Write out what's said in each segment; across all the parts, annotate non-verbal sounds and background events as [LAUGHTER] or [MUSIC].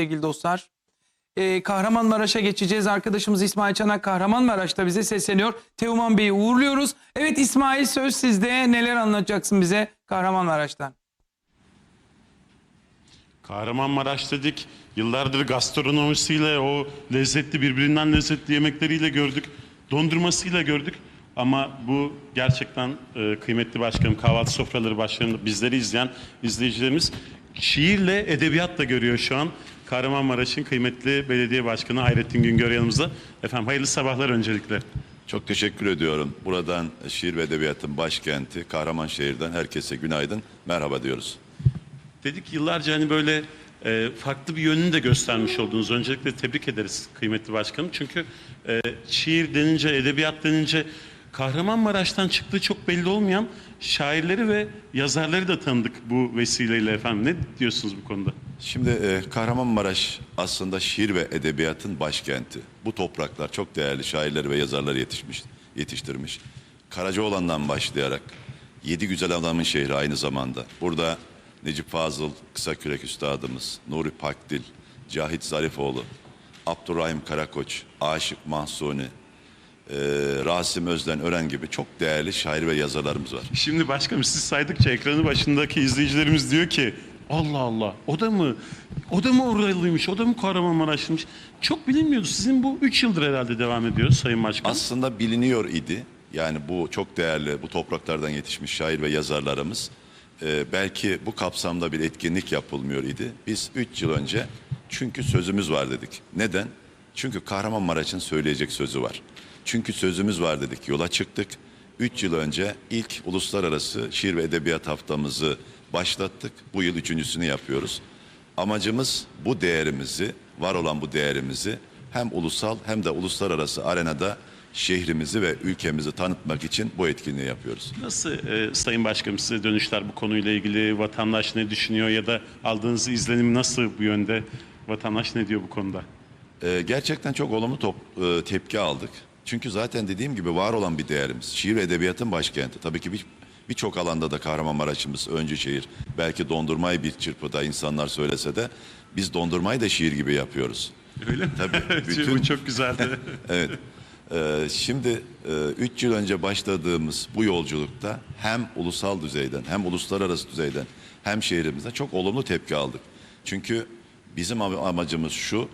sevgili dostlar. Ee, Kahramanmaraş'a geçeceğiz. Arkadaşımız İsmail Çanak Kahramanmaraş'ta bize sesleniyor. Teoman Bey'i uğurluyoruz. Evet İsmail söz sizde. Neler anlatacaksın bize Kahramanmaraş'tan? Kahramanmaraş dedik. Yıllardır gastronomisiyle, o lezzetli birbirinden lezzetli yemekleriyle gördük. Dondurmasıyla gördük. Ama bu gerçekten e, kıymetli başkanım, kahvaltı sofraları başlarında bizleri izleyen izleyicilerimiz şiirle, edebiyatla görüyor şu an. Kahramanmaraş'ın kıymetli belediye başkanı Hayrettin Güngör yanımızda. Efendim hayırlı sabahlar öncelikle. Çok teşekkür ediyorum. Buradan şiir ve edebiyatın başkenti Kahramanşehir'den herkese günaydın, merhaba diyoruz. Dedik yıllarca hani böyle e, farklı bir yönünü de göstermiş oldunuz. Öncelikle tebrik ederiz kıymetli başkanım. Çünkü e, şiir denince, edebiyat denince Kahramanmaraş'tan çıktığı çok belli olmayan şairleri ve yazarları da tanıdık bu vesileyle efendim. Ne diyorsunuz bu konuda? Şimdi e, Kahramanmaraş aslında şiir ve edebiyatın başkenti. Bu topraklar çok değerli şairleri ve yazarları yetişmiş, yetiştirmiş. Karacaoğlan'dan başlayarak yedi güzel adamın şehri aynı zamanda. Burada Necip Fazıl, Kısakürek Üstadımız, Nuri Pakdil, Cahit Zarifoğlu, Abdurrahim Karakoç, Aşık Mahsuni, e, Rasim Özden Ören gibi çok değerli şair ve yazarlarımız var. Şimdi başkanım siz saydıkça ekranı başındaki izleyicilerimiz diyor ki Allah Allah o da mı o da mı oralıymış o da mı Kahramanmaraşlıymış çok bilinmiyordu sizin bu 3 yıldır herhalde devam ediyor Sayın Başkan. Aslında biliniyor idi. Yani bu çok değerli, bu topraklardan yetişmiş şair ve yazarlarımız. e, belki bu kapsamda bir etkinlik yapılmıyor idi. Biz 3 yıl önce çünkü sözümüz var dedik. Neden? Çünkü Kahramanmaraş'ın söyleyecek sözü var. Çünkü sözümüz var dedik. Yola çıktık. 3 yıl önce ilk uluslararası şiir ve edebiyat haftamızı başlattık. Bu yıl üçüncüsünü yapıyoruz. Amacımız bu değerimizi, var olan bu değerimizi hem ulusal hem de uluslararası arenada şehrimizi ve ülkemizi tanıtmak için bu etkinliği yapıyoruz. Nasıl e, Sayın Başkanım size dönüşler bu konuyla ilgili vatandaş ne düşünüyor ya da aldığınız izlenim nasıl bu yönde vatandaş ne diyor bu konuda? Ee, gerçekten çok olumlu top, e, tepki aldık. Çünkü zaten dediğim gibi var olan bir değerimiz. Şiir ve edebiyatın başkenti. Tabii ki bir- birçok alanda da Kahramanmaraş'ımız öncü şehir. Belki dondurmayı bir çırpıda insanlar söylese de biz dondurmayı da şiir gibi yapıyoruz. Öyle mi? Tabii, [LAUGHS] Evet, bütün- bu çok güzeldi. [LAUGHS] Evet. Ee, şimdi 3 yıl önce başladığımız bu yolculukta hem ulusal düzeyden hem uluslararası düzeyden hem şehrimizde çok olumlu tepki aldık. Çünkü bizim am- amacımız şu,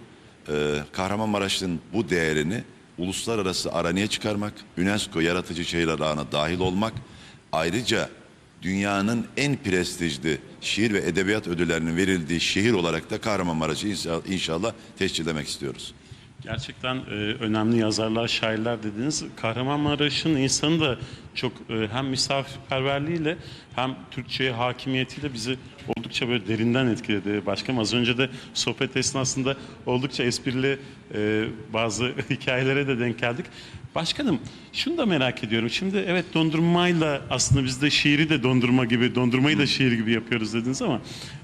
e, Kahramanmaraş'ın bu değerini uluslararası araneye çıkarmak, UNESCO yaratıcı şehirler ağına dahil olmak, ayrıca dünyanın en prestijli şiir ve edebiyat ödüllerinin verildiği şehir olarak da Kahramanmaraş'ı inşa- inşallah tescillemek istiyoruz. Gerçekten e, önemli yazarlar, şairler dediniz. Kahramanmaraş'ın insanı da çok e, hem misafirperverliğiyle hem Türkçe'ye hakimiyetiyle bizi oldukça böyle derinden etkiledi. Başkanım az önce de sohbet esnasında oldukça esprili e, bazı [LAUGHS] hikayelere de denk geldik. Başkanım şunu da merak ediyorum. Şimdi evet dondurmayla aslında biz de şiiri de dondurma gibi, dondurmayı da şiir gibi yapıyoruz dediniz ama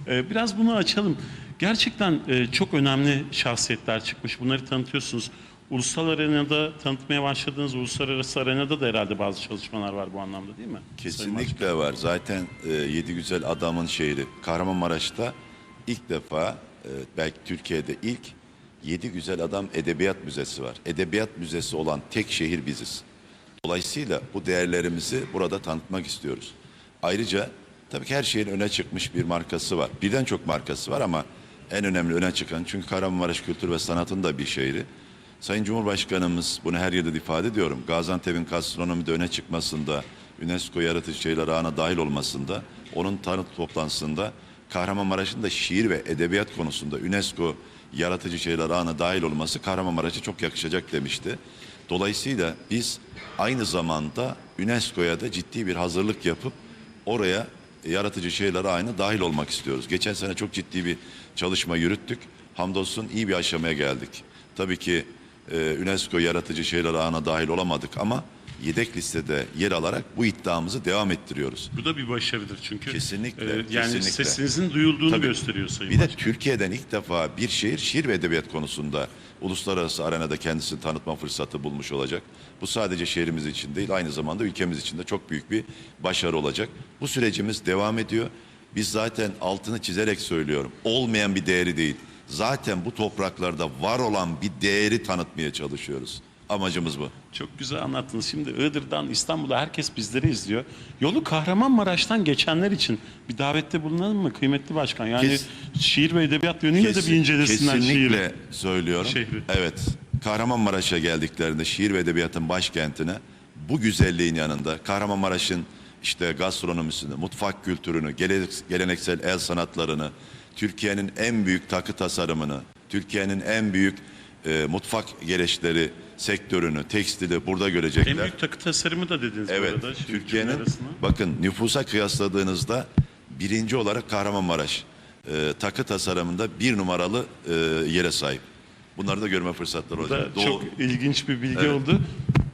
e, biraz bunu açalım. Gerçekten e, çok önemli şahsiyetler çıkmış. Bunları tanıtıyorsunuz. Ulusal arenada tanıtmaya başladığınız uluslararası arenada da herhalde bazı çalışmalar var bu anlamda değil mi? Kesinlikle var. Zaten e, Yedi Güzel Adamın şehri Kahramanmaraş'ta ilk defa e, belki Türkiye'de ilk Yedi Güzel Adam Edebiyat Müzesi var. Edebiyat müzesi olan tek şehir biziz. Dolayısıyla bu değerlerimizi burada tanıtmak istiyoruz. Ayrıca tabii ki her şeyin öne çıkmış bir markası var. Birden çok markası var ama en önemli öne çıkan çünkü Kahramanmaraş kültür ve sanatın da bir şehri. Sayın Cumhurbaşkanımız bunu her yerde de ifade ediyorum. Gaziantep'in gastronomide öne çıkmasında, UNESCO yaratıcı şeyler ağına dahil olmasında, onun tanıt toplantısında Kahramanmaraş'ın da şiir ve edebiyat konusunda UNESCO yaratıcı şeyler ağına dahil olması Kahramanmaraş'a çok yakışacak demişti. Dolayısıyla biz aynı zamanda UNESCO'ya da ciddi bir hazırlık yapıp oraya yaratıcı şeyler ağına dahil olmak istiyoruz. Geçen sene çok ciddi bir çalışma yürüttük. Hamdolsun iyi bir aşamaya geldik. Tabii ki e, UNESCO yaratıcı şeyler ağına dahil olamadık ama yedek listede yer alarak bu iddiamızı devam ettiriyoruz. Bu da bir başarıdır çünkü. Kesinlikle, e, yani kesinlikle. sesinizin duyulduğunu Tabii. gösteriyor Sayın Bir de Başkan. Türkiye'den ilk defa bir şehir şiir ve edebiyat konusunda uluslararası arenada kendisini tanıtma fırsatı bulmuş olacak. Bu sadece şehrimiz için değil aynı zamanda ülkemiz için de çok büyük bir başarı olacak. Bu sürecimiz devam ediyor. Biz zaten altını çizerek söylüyorum. Olmayan bir değeri değil. Zaten bu topraklarda var olan bir değeri tanıtmaya çalışıyoruz. Amacımız bu. Çok güzel anlattınız. Şimdi Iğdır'dan İstanbul'a herkes bizleri izliyor. Yolu Kahramanmaraş'tan geçenler için bir davette bulunalım mı kıymetli başkan? Yani Kes- şiir ve edebiyat yönüyle de bir incelesinler Kesinlikle şiiri. söylüyorum. Şehri. Evet. Kahramanmaraş'a geldiklerinde şiir ve edebiyatın başkentine bu güzelliğin yanında Kahramanmaraş'ın işte gastronomisini, mutfak kültürünü, gele- geleneksel el sanatlarını, Türkiye'nin en büyük takı tasarımını, Türkiye'nin en büyük e, mutfak gereçleri sektörünü, tekstili burada görecekler. En büyük takı tasarımı da dediniz bu Evet, arada. şiir Türkiye'nin bakın nüfusa kıyasladığınızda birinci olarak Kahramanmaraş e, takı tasarımında bir numaralı e, yere sahip. Bunları da görme fırsatları Bu olacak. Doğu- çok ilginç bir bilgi oldu.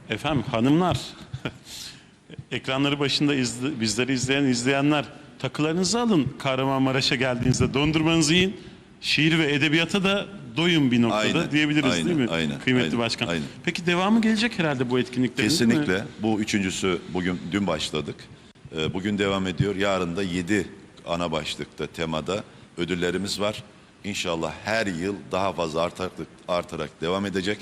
Efendim hanımlar, [LAUGHS] ekranları başında izle- bizleri izleyen izleyenler takılarınızı alın Kahramanmaraş'a geldiğinizde dondurmanızı yiyin. Şiir ve edebiyata da doyun bir noktada Aynen, diyebiliriz aynen, değil mi? aynen, Kıymetli aynen, başkan. aynen. Peki devamı gelecek herhalde bu etkinliklerin değil mi? Kesinlikle. Bu üçüncüsü bugün dün başladık. Ee, Bugün devam ediyor. Yarın da yedi ana başlıkta temada ödüllerimiz var. İnşallah her yıl daha fazla artarak, artarak devam edecek.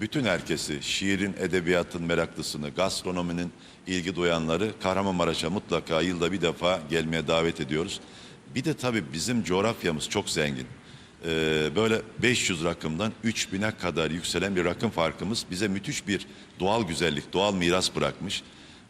Bütün herkesi, şiirin, edebiyatın meraklısını, gastronominin ilgi duyanları Kahramanmaraş'a mutlaka yılda bir defa gelmeye davet ediyoruz. Bir de tabii bizim coğrafyamız çok zengin. Ee, böyle 500 rakımdan 3000'e kadar yükselen bir rakım farkımız bize müthiş bir doğal güzellik, doğal miras bırakmış.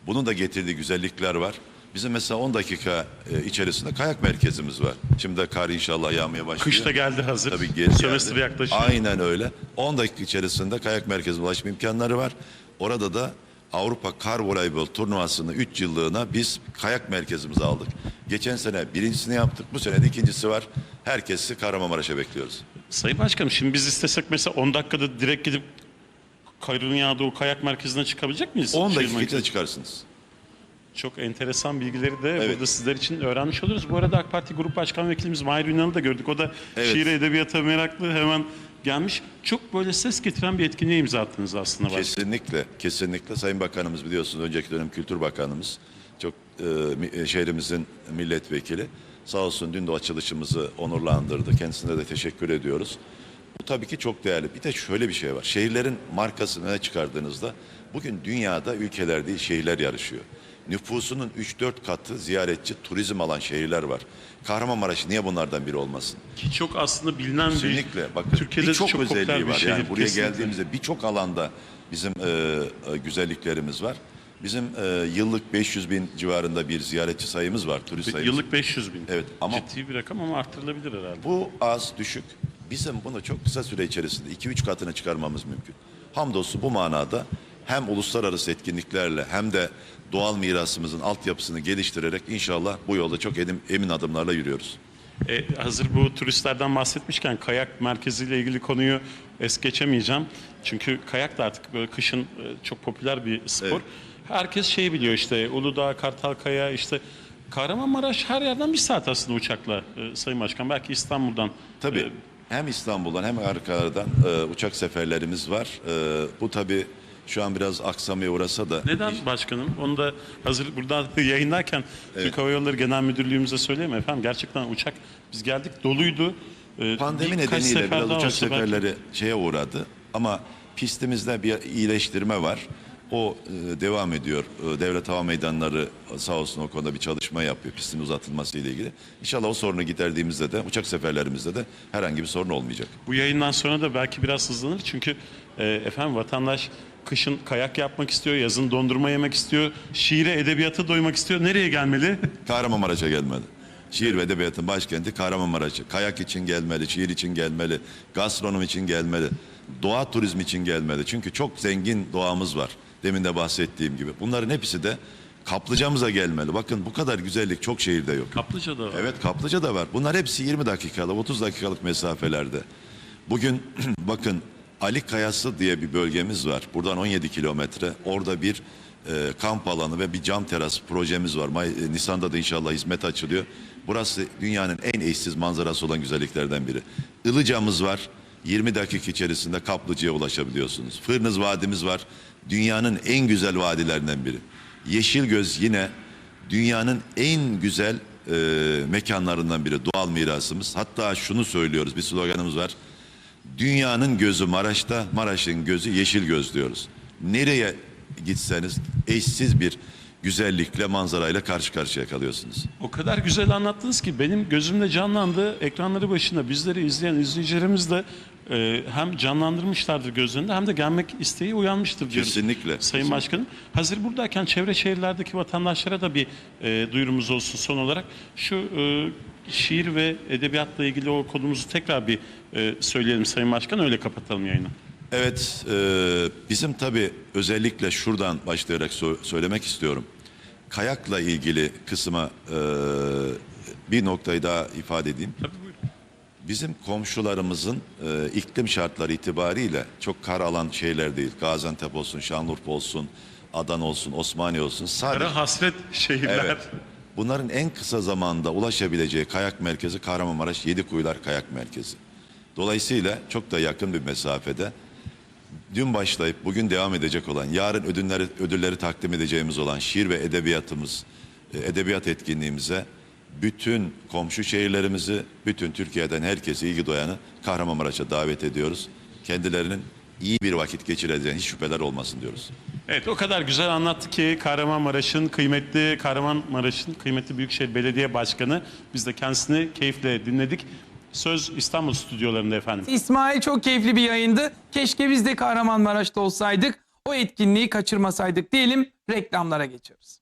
Bunun da getirdiği güzellikler var. Bizim mesela 10 dakika e, içerisinde kayak merkezimiz var. Şimdi de kar inşallah yağmaya başlıyor. Kış da geldi hazır. Tabii gel- Sömestr yaklaşıyor. Aynen öyle. 10 dakika içerisinde kayak merkezine ulaşma imkanları var. Orada da Avrupa Kar Voleybol turnuvasını 3 yıllığına biz kayak merkezimize aldık. Geçen sene birincisini yaptık. Bu sene de ikincisi var. Herkesi Kahramanmaraş'a bekliyoruz. Sayın Başkanım şimdi biz istesek mesela 10 dakikada direkt gidip karın yağdığı kayak merkezine çıkabilecek miyiz? 10 Şiir dakika içinde çıkarsınız. Çok enteresan bilgileri de Evet. burada sizler için öğrenmiş oluruz. Bu arada AK Parti Grup Başkan Vekilimiz Mahir Ünal'ı da gördük. O da Evet. şiire edebiyata meraklı hemen gelmiş. Çok böyle ses getiren bir etkinliğe imza attınız aslında. başkanım. Kesinlikle, kesinlikle Sayın Bakanımız biliyorsunuz önceki dönem Kültür Bakanımız çok e, e, şehrimizin milletvekili. Sağ olsun dün de açılışımızı onurlandırdı. Kendisine de teşekkür ediyoruz. Bu tabii ki çok değerli. Bir de şöyle bir şey var. Şehirlerin markasını öne çıkardığınızda bugün dünyada ülkeler değil şehirler yarışıyor. Nüfusunun 3-4 katı ziyaretçi, turizm alan şehirler var. Kahramanmaraş niye bunlardan biri olmasın? Ki çok aslında bilinen Kesinlikle. bir, Bakın Türkiye'de çok popüler özelliği var. şehir. Yani buraya kesinlikle. geldiğimizde birçok alanda bizim e, e, güzelliklerimiz var. Bizim e, yıllık 500 bin civarında bir ziyaretçi sayımız var, turist sayımız. Yıllık 500 bin. Evet, ama- Ciddi bir rakam ama arttırılabilir herhalde. Bu az, düşük. Bizim bunu çok kısa süre içerisinde 2-3 katına çıkarmamız mümkün. Hamdolsun bu manada hem uluslararası etkinliklerle hem de doğal mirasımızın altyapısını geliştirerek inşallah bu yolda çok emin, emin adımlarla yürüyoruz. E, hazır bu turistlerden bahsetmişken kayak merkeziyle ilgili konuyu es geçemeyeceğim. Çünkü kayak da artık böyle kışın e, çok popüler bir spor. Evet. Herkes şey biliyor işte Uludağ, Kartalkaya işte Kahramanmaraş her yerden bir saat aslında uçakla e, Sayın Başkan. Belki İstanbul'dan. Tabii e, hem İstanbul'dan hem Ankara'dan e, uçak seferlerimiz var. E, bu tabii şu an biraz aksamaya uğrasa da neden başkanım? Onu da hazır burada [LAUGHS] yayınlarken Türk Hava Yolları Genel Müdürlüğümüze söyleyeyim efendim? Gerçekten uçak biz geldik doluydu. E, Pandemi birkaç nedeniyle sefer biraz daha uçak olsa belki- seferleri şeye uğradı. Ama pistimizde bir iyileştirme var. O e, devam ediyor. E, Devlet Hava Meydanları e, sağ olsun o konuda bir çalışma yapıyor pistin uzatılması ile ilgili. İnşallah o sorunu giderdiğimizde de uçak seferlerimizde de herhangi bir sorun olmayacak. Bu yayından sonra da belki biraz hızlanır çünkü e, efendim vatandaş kışın kayak yapmak istiyor, yazın dondurma yemek istiyor, şiire, edebiyata doymak istiyor. Nereye gelmeli? [LAUGHS] Kahramanmaraş'a gelmeli. Şiir ve edebiyatın başkenti Kahramanmaraş'a. Kayak için gelmeli, şiir için gelmeli, gastronomi için gelmeli, doğa turizmi için gelmeli. Çünkü çok zengin doğamız var. Demin de bahsettiğim gibi. Bunların hepsi de kaplıcamıza gelmeli. Bakın bu kadar güzellik çok şehirde yok. Kaplıca'da var. Evet kaplıca da var. Bunlar hepsi 20 dakikalık, 30 dakikalık mesafelerde. Bugün [CLEARS THROAT] bakın Ali Kayası diye bir bölgemiz var. Buradan 17 kilometre. Orada bir e, kamp alanı ve bir cam teras projemiz var. May, e, Nisan'da da inşallah hizmet açılıyor. Burası dünyanın en eşsiz manzarası olan güzelliklerden biri. Ilıca'mız var. 20 dakika içerisinde Kaplıca'ya ulaşabiliyorsunuz. Fırnız Vadimiz var. Dünyanın en güzel vadilerinden biri. Yeşilgöz yine dünyanın en güzel e, mekanlarından biri, doğal mirasımız. Hatta şunu söylüyoruz, bir sloganımız var. Dünyanın gözü Maraş'ta, Maraş'ın gözü yeşil göz diyoruz. Nereye gitseniz eşsiz bir güzellikle, manzarayla karşı karşıya kalıyorsunuz. O kadar güzel anlattınız ki benim gözümde canlandı. Ekranları başında bizleri izleyen izleyicilerimiz de e, hem canlandırmışlardır gözlerinde hem de gelmek isteği uyanmıştır diyoruz. Kesinlikle. Sayın Kesinlikle. Başkanım. Hazır buradayken çevre şehirlerdeki vatandaşlara da bir e, duyurumuz olsun son olarak. Şu e, şiir ve edebiyatla ilgili o konumuzu tekrar bir e, söyleyelim Sayın Başkan öyle kapatalım yayını. Evet, e, bizim tabii özellikle şuradan başlayarak so- söylemek istiyorum. Kayakla ilgili kısma e, bir noktayı daha ifade edeyim. Tabii buyurun. Bizim komşularımızın e, iklim şartları itibariyle çok kar alan şeyler değil. Gaziantep olsun, Şanlıurfa olsun, Adana olsun, Osmaniye olsun. Sadece Kara hasret şehirler. Evet. Bunların en kısa zamanda ulaşabileceği kayak merkezi Kahramanmaraş Yedikuyular Kayak Merkezi. Dolayısıyla çok da yakın bir mesafede dün başlayıp bugün devam edecek olan, yarın ödülleri, ödülleri takdim edeceğimiz olan şiir ve edebiyatımız, e, edebiyat etkinliğimize bütün komşu şehirlerimizi, bütün Türkiye'den herkesi ilgi duyanı Kahramanmaraş'a davet ediyoruz. Kendilerinin iyi bir vakit geçireceğine hiç şüpheler olmasın diyoruz. Evet o kadar güzel anlattı ki Kahramanmaraş'ın kıymetli Kahramanmaraş'ın kıymetli Büyükşehir Belediye Başkanı biz de kendisini keyifle dinledik. Söz İstanbul stüdyolarında efendim. İsmail çok keyifli bir yayındı. Keşke biz de Kahramanmaraş'ta olsaydık. O etkinliği kaçırmasaydık diyelim. Reklamlara geçiyoruz.